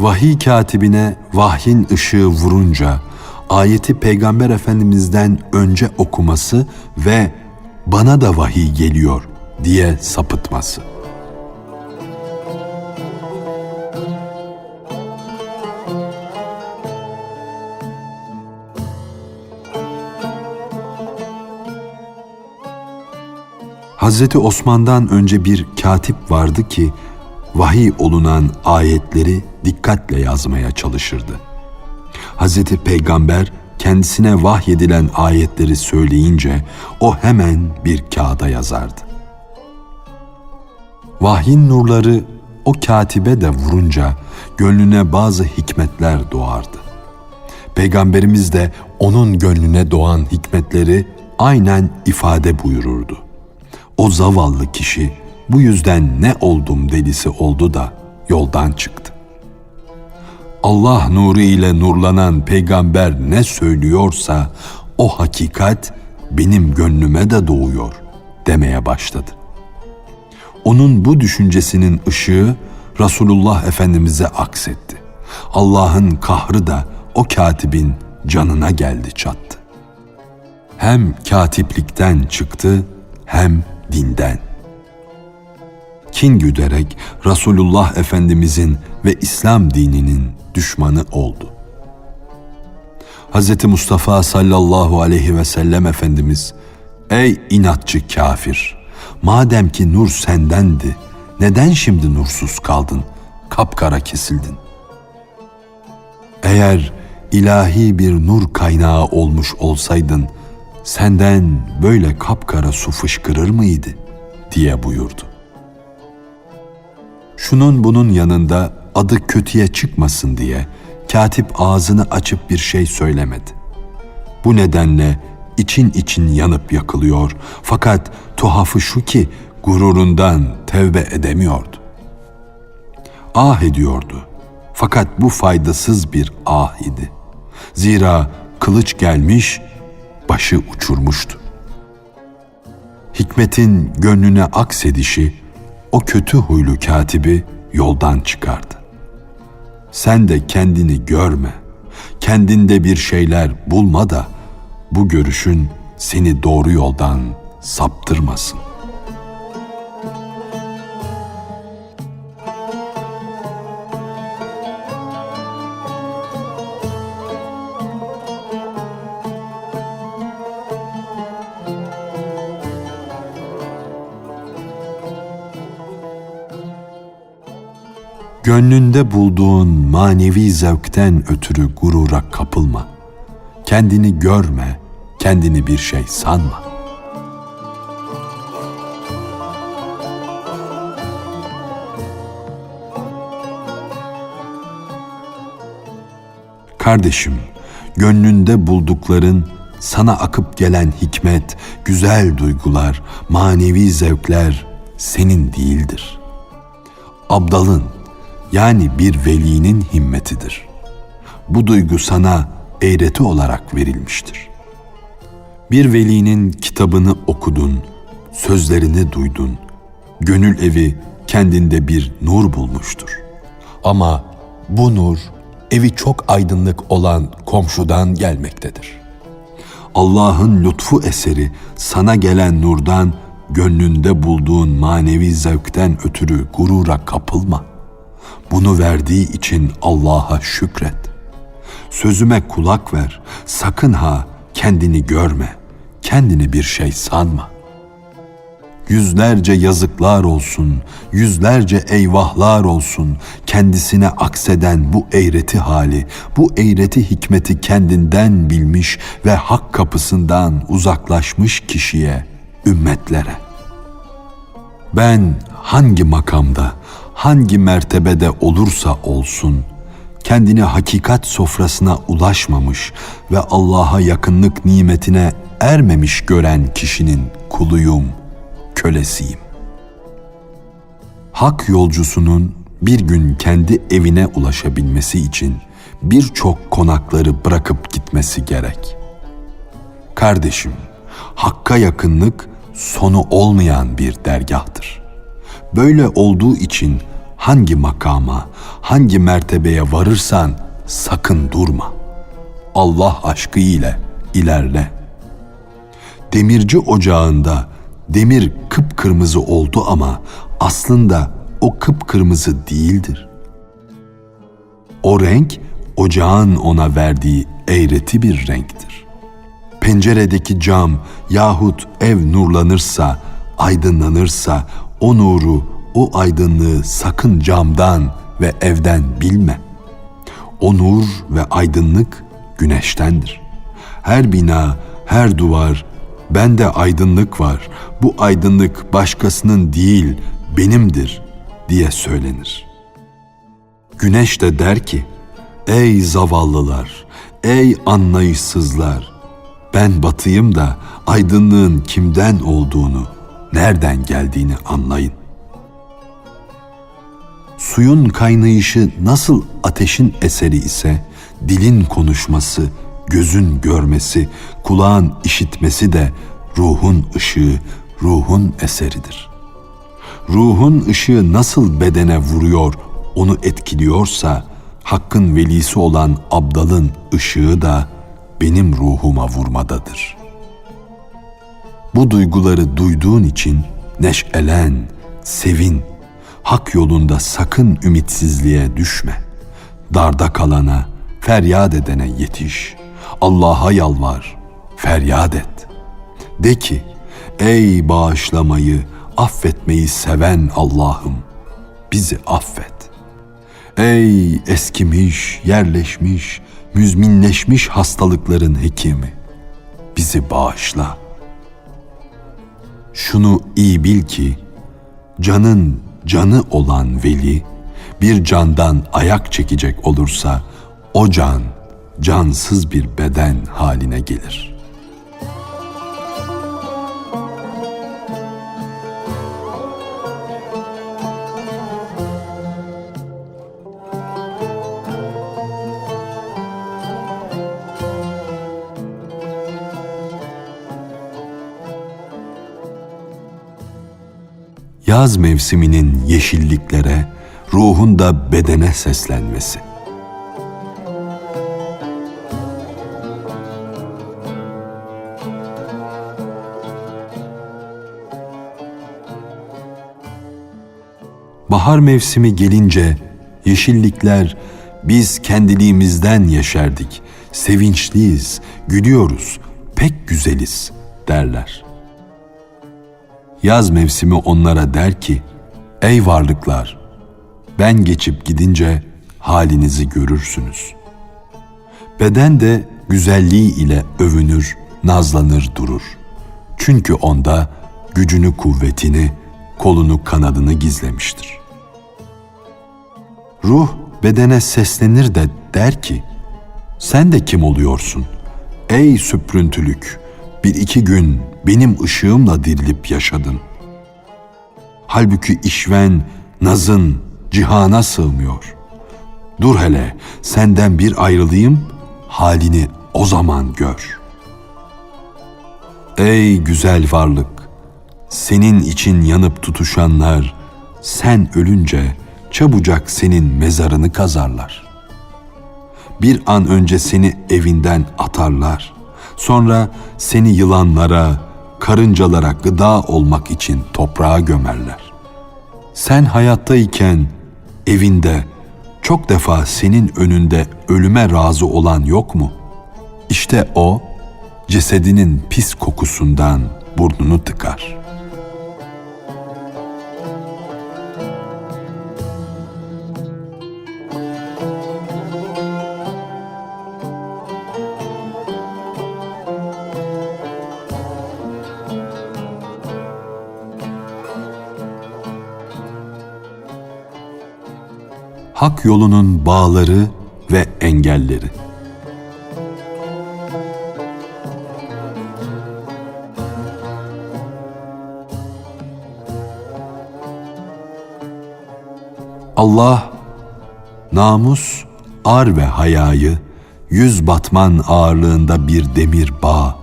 Vahiy katibine vahyin ışığı vurunca ayeti Peygamber Efendimiz'den önce okuması ve bana da vahiy geliyor diye sapıtması. Hazreti Osman'dan önce bir katip vardı ki vahiy olunan ayetleri dikkatle yazmaya çalışırdı. Hazreti Peygamber kendisine vahyedilen ayetleri söyleyince o hemen bir kağıda yazardı. Vahyin nurları o katibe de vurunca gönlüne bazı hikmetler doğardı. Peygamberimiz de onun gönlüne doğan hikmetleri aynen ifade buyururdu. O zavallı kişi bu yüzden ne oldum delisi oldu da yoldan çıktı. Allah nuru ile nurlanan peygamber ne söylüyorsa o hakikat benim gönlüme de doğuyor demeye başladı. Onun bu düşüncesinin ışığı Resulullah Efendimiz'e aksetti. Allah'ın kahrı da o katibin canına geldi çattı. Hem katiplikten çıktı hem dinden. Kin güderek Resulullah Efendimizin ve İslam dininin düşmanı oldu. Hz. Mustafa sallallahu aleyhi ve sellem Efendimiz, Ey inatçı kafir! Madem ki nur sendendi, neden şimdi nursuz kaldın, kapkara kesildin? Eğer ilahi bir nur kaynağı olmuş olsaydın, senden böyle kapkara su fışkırır mıydı? diye buyurdu. Şunun bunun yanında adı kötüye çıkmasın diye katip ağzını açıp bir şey söylemedi. Bu nedenle için için yanıp yakılıyor fakat tuhafı şu ki gururundan tevbe edemiyordu. Ah ediyordu fakat bu faydasız bir ah idi. Zira kılıç gelmiş, başı uçurmuştu. Hikmetin gönlüne aksedişi o kötü huylu katibi yoldan çıkardı. Sen de kendini görme, kendinde bir şeyler bulma da bu görüşün seni doğru yoldan saptırmasın. Gönlünde bulduğun manevi zevkten ötürü gurura kapılma. Kendini görme, kendini bir şey sanma. Kardeşim, gönlünde buldukların sana akıp gelen hikmet, güzel duygular, manevi zevkler senin değildir. Abdalın yani bir velinin himmetidir. Bu duygu sana eğreti olarak verilmiştir. Bir velinin kitabını okudun, sözlerini duydun, gönül evi kendinde bir nur bulmuştur. Ama bu nur evi çok aydınlık olan komşudan gelmektedir. Allah'ın lütfu eseri sana gelen nurdan gönlünde bulduğun manevi zevkten ötürü gurura kapılma. Bunu verdiği için Allah'a şükret. Sözüme kulak ver, sakın ha kendini görme, kendini bir şey sanma. Yüzlerce yazıklar olsun, yüzlerce eyvahlar olsun kendisine akseden bu eğreti hali, bu eğreti hikmeti kendinden bilmiş ve hak kapısından uzaklaşmış kişiye, ümmetlere. Ben hangi makamda, hangi mertebede olursa olsun, kendini hakikat sofrasına ulaşmamış ve Allah'a yakınlık nimetine ermemiş gören kişinin kuluyum, kölesiyim. Hak yolcusunun bir gün kendi evine ulaşabilmesi için birçok konakları bırakıp gitmesi gerek. Kardeşim, hakka yakınlık sonu olmayan bir dergahtır. Böyle olduğu için hangi makama, hangi mertebeye varırsan sakın durma. Allah aşkı ile ilerle. Demirci ocağında demir kıpkırmızı oldu ama aslında o kıpkırmızı değildir. O renk ocağın ona verdiği eğreti bir renktir. Penceredeki cam yahut ev nurlanırsa, aydınlanırsa o nuru, o aydınlığı sakın camdan ve evden bilme. O nur ve aydınlık güneştendir. Her bina, her duvar, bende aydınlık var. Bu aydınlık başkasının değil, benimdir diye söylenir. Güneş de der ki, ey zavallılar, ey anlayışsızlar, ben batıyım da aydınlığın kimden olduğunu, nereden geldiğini anlayın. Suyun kaynayışı nasıl ateşin eseri ise dilin konuşması, gözün görmesi, kulağın işitmesi de ruhun ışığı, ruhun eseridir. Ruhun ışığı nasıl bedene vuruyor, onu etkiliyorsa, Hakk'ın velisi olan Abdal'ın ışığı da benim ruhuma vurmadadır. Bu duyguları duyduğun için neşelen, sevin, hak yolunda sakın ümitsizliğe düşme. Darda kalana, feryat edene yetiş. Allah'a yalvar, feryat et. De ki, ey bağışlamayı, affetmeyi seven Allah'ım, bizi affet. Ey eskimiş, yerleşmiş, müzminleşmiş hastalıkların hekimi, bizi bağışla. Şunu iyi bil ki, canın canı olan veli, bir candan ayak çekecek olursa, o can, cansız bir beden haline gelir.'' Yaz mevsiminin yeşilliklere, ruhun da bedene seslenmesi. Bahar mevsimi gelince yeşillikler biz kendiliğimizden yeşerdik, sevinçliyiz, gülüyoruz, pek güzeliz derler. Yaz mevsimi onlara der ki, ey varlıklar, ben geçip gidince halinizi görürsünüz. Beden de güzelliği ile övünür, nazlanır durur. Çünkü onda gücünü kuvvetini, kolunu kanadını gizlemiştir. Ruh bedene seslenir de der ki, sen de kim oluyorsun? Ey süprüntülük, bir iki gün benim ışığımla dirilip yaşadın. Halbuki işven, nazın cihana sığmıyor. Dur hele senden bir ayrılayım, halini o zaman gör. Ey güzel varlık, senin için yanıp tutuşanlar, sen ölünce çabucak senin mezarını kazarlar. Bir an önce seni evinden atarlar. Sonra seni yılanlara, karıncalara gıda olmak için toprağa gömerler. Sen hayattayken evinde çok defa senin önünde ölüme razı olan yok mu? İşte o cesedinin pis kokusundan burnunu tıkar.'' Yolunun bağları ve engelleri. Allah namus, ar ve hayayı yüz batman ağırlığında bir demir bağ,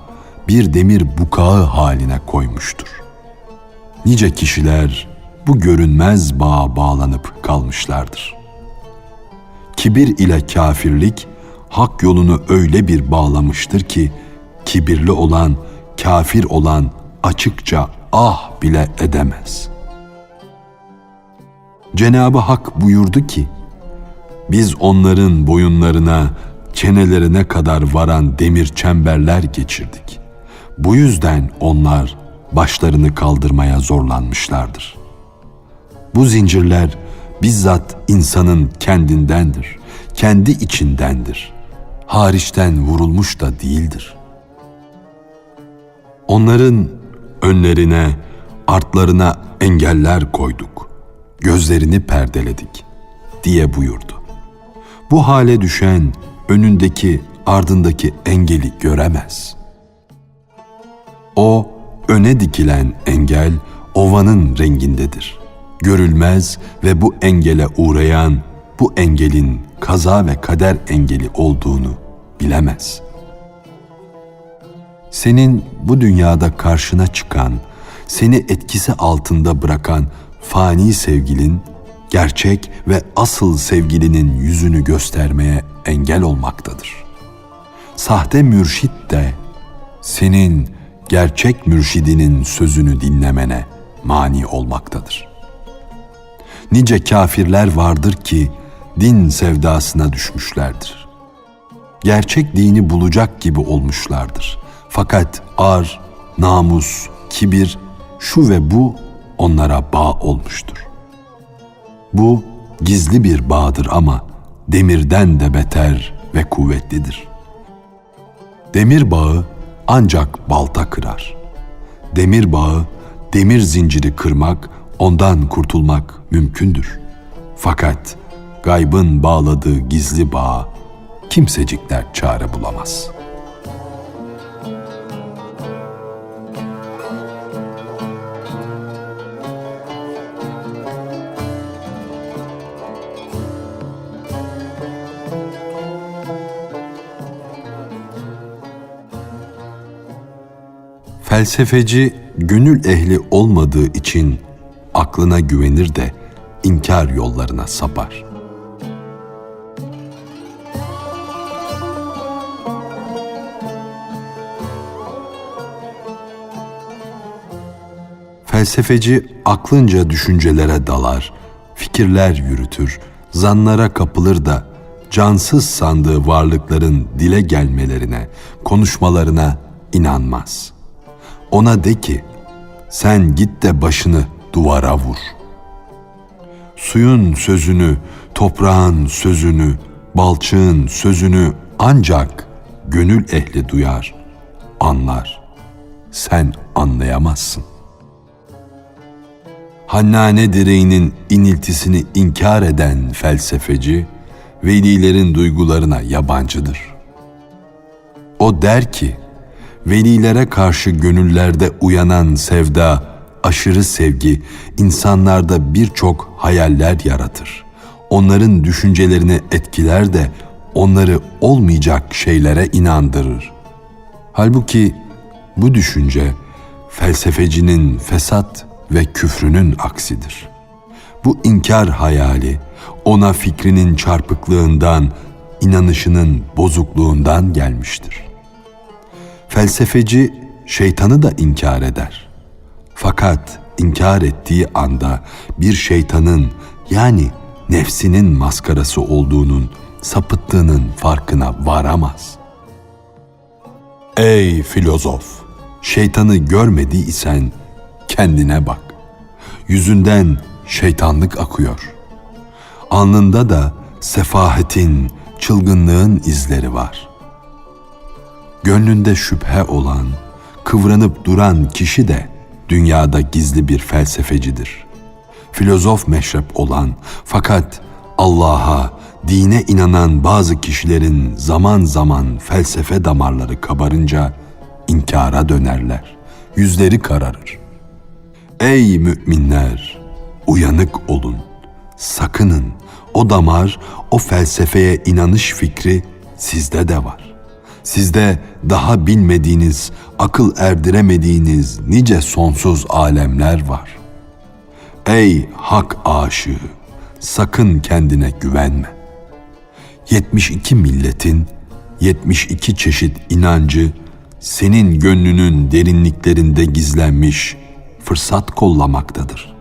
bir demir bukağı haline koymuştur. Nice kişiler bu görünmez bağa bağlanıp kalmışlardır. Kibir ile kafirlik hak yolunu öyle bir bağlamıştır ki kibirli olan, kafir olan açıkça ah bile edemez. Cenabı Hak buyurdu ki: Biz onların boyunlarına, çenelerine kadar varan demir çemberler geçirdik. Bu yüzden onlar başlarını kaldırmaya zorlanmışlardır. Bu zincirler bizzat insanın kendindendir, kendi içindendir. Hariçten vurulmuş da değildir. Onların önlerine, artlarına engeller koyduk, gözlerini perdeledik diye buyurdu. Bu hale düşen önündeki, ardındaki engeli göremez. O öne dikilen engel ovanın rengindedir. Görülmez ve bu engele uğrayan bu engelin kaza ve kader engeli olduğunu bilemez. Senin bu dünyada karşına çıkan, seni etkisi altında bırakan fani sevgilin gerçek ve asıl sevgilinin yüzünü göstermeye engel olmaktadır. Sahte mürşit de senin gerçek mürşidinin sözünü dinlemene mani olmaktadır. Nice kafirler vardır ki din sevdasına düşmüşlerdir. Gerçek dini bulacak gibi olmuşlardır. Fakat ar, namus, kibir, şu ve bu onlara bağ olmuştur. Bu gizli bir bağdır ama demirden de beter ve kuvvetlidir. Demir bağı ancak balta kırar. Demir bağı, demir zinciri kırmak, ondan kurtulmak mümkündür. Fakat gaybın bağladığı gizli bağa kimsecikler çare bulamaz.'' Felsefeci gönül ehli olmadığı için aklına güvenir de inkar yollarına sapar. Felsefeci aklınca düşüncelere dalar, fikirler yürütür, zanlara kapılır da cansız sandığı varlıkların dile gelmelerine, konuşmalarına inanmaz.'' Ona de ki, sen git de başını duvara vur. Suyun sözünü, toprağın sözünü, balçığın sözünü ancak gönül ehli duyar, anlar. Sen anlayamazsın. Hannane direğinin iniltisini inkar eden felsefeci, velilerin duygularına yabancıdır. O der ki, velilere karşı gönüllerde uyanan sevda, aşırı sevgi insanlarda birçok hayaller yaratır. Onların düşüncelerini etkiler de onları olmayacak şeylere inandırır. Halbuki bu düşünce felsefecinin fesat ve küfrünün aksidir. Bu inkar hayali ona fikrinin çarpıklığından, inanışının bozukluğundan gelmiştir.'' Felsefeci şeytanı da inkar eder. Fakat inkar ettiği anda bir şeytanın yani nefsinin maskarası olduğunun, sapıttığının farkına varamaz. Ey filozof! Şeytanı görmediysen kendine bak. Yüzünden şeytanlık akıyor. Alnında da sefahetin, çılgınlığın izleri var.'' Gönlünde şüphe olan, kıvranıp duran kişi de dünyada gizli bir felsefecidir. Filozof meşrep olan fakat Allah'a, dine inanan bazı kişilerin zaman zaman felsefe damarları kabarınca inkara dönerler. Yüzleri kararır. Ey müminler, uyanık olun. Sakının o damar, o felsefeye inanış fikri sizde de var. Sizde daha bilmediğiniz, akıl erdiremediğiniz nice sonsuz alemler var. Ey hak aşığı, sakın kendine güvenme. 72 milletin 72 çeşit inancı senin gönlünün derinliklerinde gizlenmiş fırsat kollamaktadır.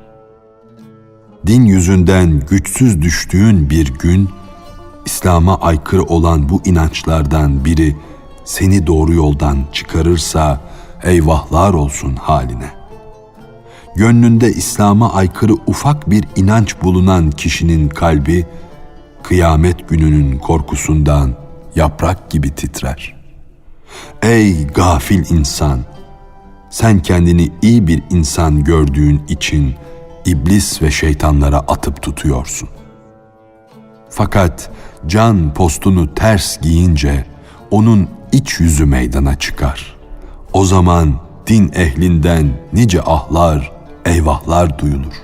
Din yüzünden güçsüz düştüğün bir gün İslam'a aykırı olan bu inançlardan biri seni doğru yoldan çıkarırsa eyvahlar olsun haline. Gönlünde İslam'a aykırı ufak bir inanç bulunan kişinin kalbi kıyamet gününün korkusundan yaprak gibi titrer. Ey gafil insan! Sen kendini iyi bir insan gördüğün için iblis ve şeytanlara atıp tutuyorsun. Fakat can postunu ters giyince onun iç yüzü meydana çıkar. O zaman din ehlinden nice ahlar, eyvahlar duyulur.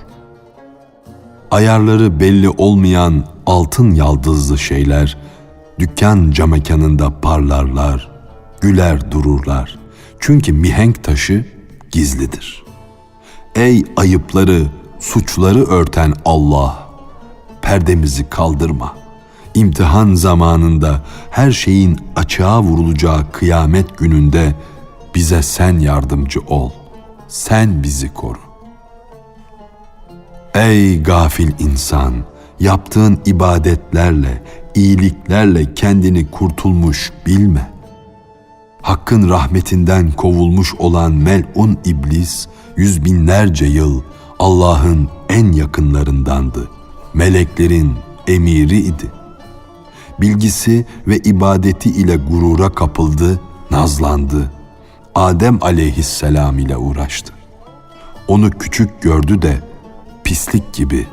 Ayarları belli olmayan altın yaldızlı şeyler dükkan camekanında parlarlar, güler dururlar. Çünkü mihenk taşı gizlidir. Ey ayıpları, suçları örten Allah! Perdemizi kaldırma. İmtihan zamanında her şeyin açığa vurulacağı kıyamet gününde bize sen yardımcı ol. Sen bizi koru. Ey gafil insan! Yaptığın ibadetlerle, iyiliklerle kendini kurtulmuş bilme. Hakkın rahmetinden kovulmuş olan melun iblis yüz binlerce yıl Allah'ın en yakınlarındandı. Meleklerin emiri idi. Bilgisi ve ibadeti ile gurura kapıldı, nazlandı. Adem aleyhisselam ile uğraştı. Onu küçük gördü de pislik gibi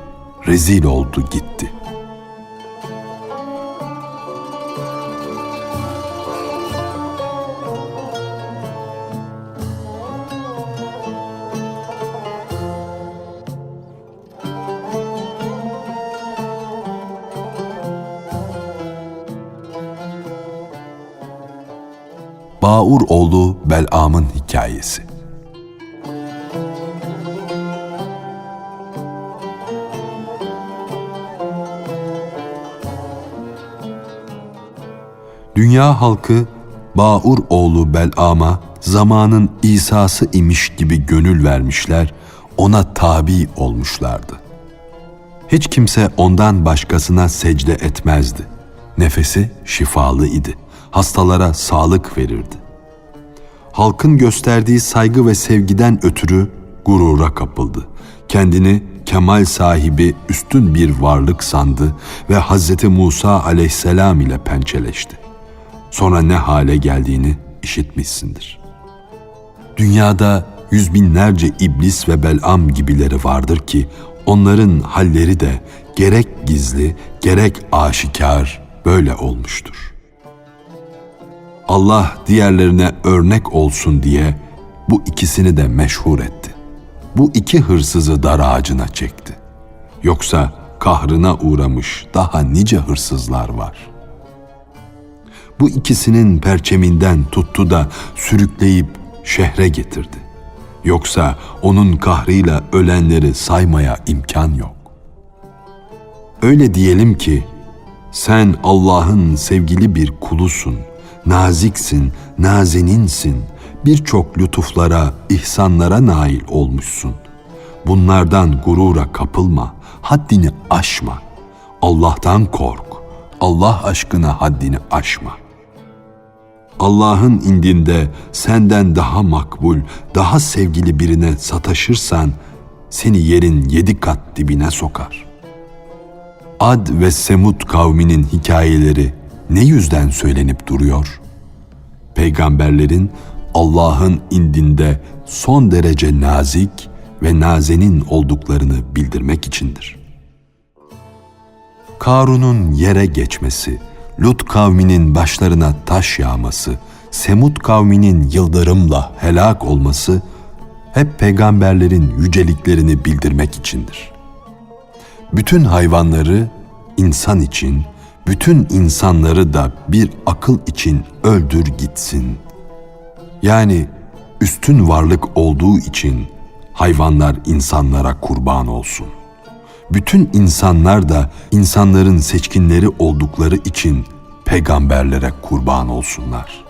rezil oldu gitti. Bağur oğlu Bel'am'ın hikayesi. Dünya halkı Bağur oğlu Bel'am'a zamanın İsa'sı imiş gibi gönül vermişler, ona tabi olmuşlardı. Hiç kimse ondan başkasına secde etmezdi. Nefesi şifalı idi. Hastalara sağlık verirdi. Halkın gösterdiği saygı ve sevgiden ötürü gurura kapıldı. Kendini kemal sahibi üstün bir varlık sandı ve Hz. Musa aleyhisselam ile pençeleşti sonra ne hale geldiğini işitmişsindir. Dünyada yüz binlerce iblis ve belam gibileri vardır ki onların halleri de gerek gizli gerek aşikar böyle olmuştur. Allah diğerlerine örnek olsun diye bu ikisini de meşhur etti. Bu iki hırsızı dar ağacına çekti. Yoksa kahrına uğramış daha nice hırsızlar var.'' bu ikisinin perçeminden tuttu da sürükleyip şehre getirdi. Yoksa onun kahrıyla ölenleri saymaya imkan yok. Öyle diyelim ki sen Allah'ın sevgili bir kulusun, naziksin, nazeninsin, birçok lütuflara, ihsanlara nail olmuşsun. Bunlardan gurura kapılma, haddini aşma. Allah'tan kork, Allah aşkına haddini aşma.'' Allah'ın indinde senden daha makbul, daha sevgili birine sataşırsan seni yerin yedi kat dibine sokar. Ad ve Semud kavminin hikayeleri ne yüzden söylenip duruyor? Peygamberlerin Allah'ın indinde son derece nazik ve nazenin olduklarını bildirmek içindir. Karun'un yere geçmesi, Lut kavminin başlarına taş yağması, Semut kavminin yıldırımla helak olması hep peygamberlerin yüceliklerini bildirmek içindir. Bütün hayvanları insan için, bütün insanları da bir akıl için öldür gitsin. Yani üstün varlık olduğu için hayvanlar insanlara kurban olsun. Bütün insanlar da insanların seçkinleri oldukları için peygamberlere kurban olsunlar.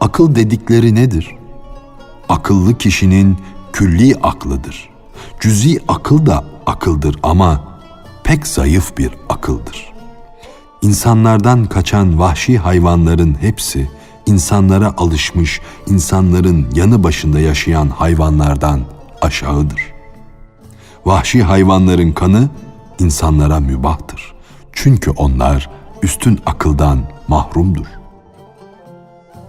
Akıl dedikleri nedir? Akıllı kişinin külli aklıdır. Cüzi akıl da akıldır ama pek zayıf bir akıldır. İnsanlardan kaçan vahşi hayvanların hepsi insanlara alışmış, insanların yanı başında yaşayan hayvanlardan aşağıdır. Vahşi hayvanların kanı insanlara mübahtır. Çünkü onlar üstün akıldan mahrumdur.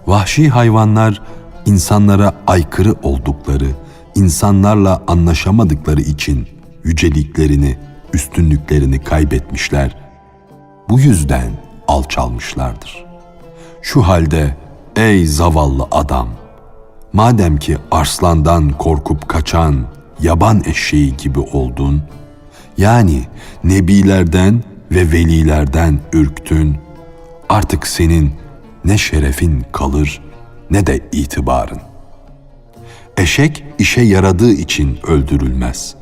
Vahşi hayvanlar insanlara aykırı oldukları, insanlarla anlaşamadıkları için yüceliklerini, üstünlüklerini kaybetmişler. Bu yüzden alçalmışlardır. Şu halde ey zavallı adam, madem ki arslandan korkup kaçan yaban eşeği gibi oldun, yani nebilerden ve velilerden ürktün, artık senin ne şerefin kalır ne de itibarın. Eşek işe yaradığı için öldürülmez.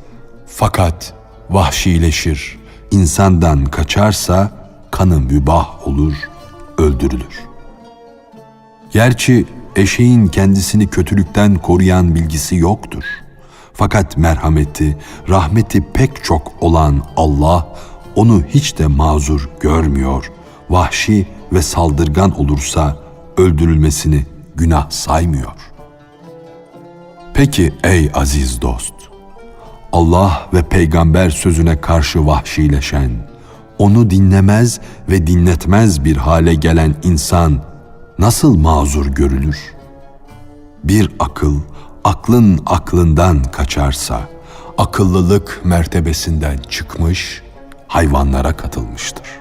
Fakat vahşileşir, insandan kaçarsa kanı mübah olur, öldürülür. Gerçi eşeğin kendisini kötülükten koruyan bilgisi yoktur. Fakat merhameti, rahmeti pek çok olan Allah onu hiç de mazur görmüyor. Vahşi ve saldırgan olursa öldürülmesini günah saymıyor. Peki ey aziz dost, Allah ve peygamber sözüne karşı vahşileşen, onu dinlemez ve dinletmez bir hale gelen insan nasıl mazur görülür? Bir akıl, aklın aklından kaçarsa, akıllılık mertebesinden çıkmış, hayvanlara katılmıştır.''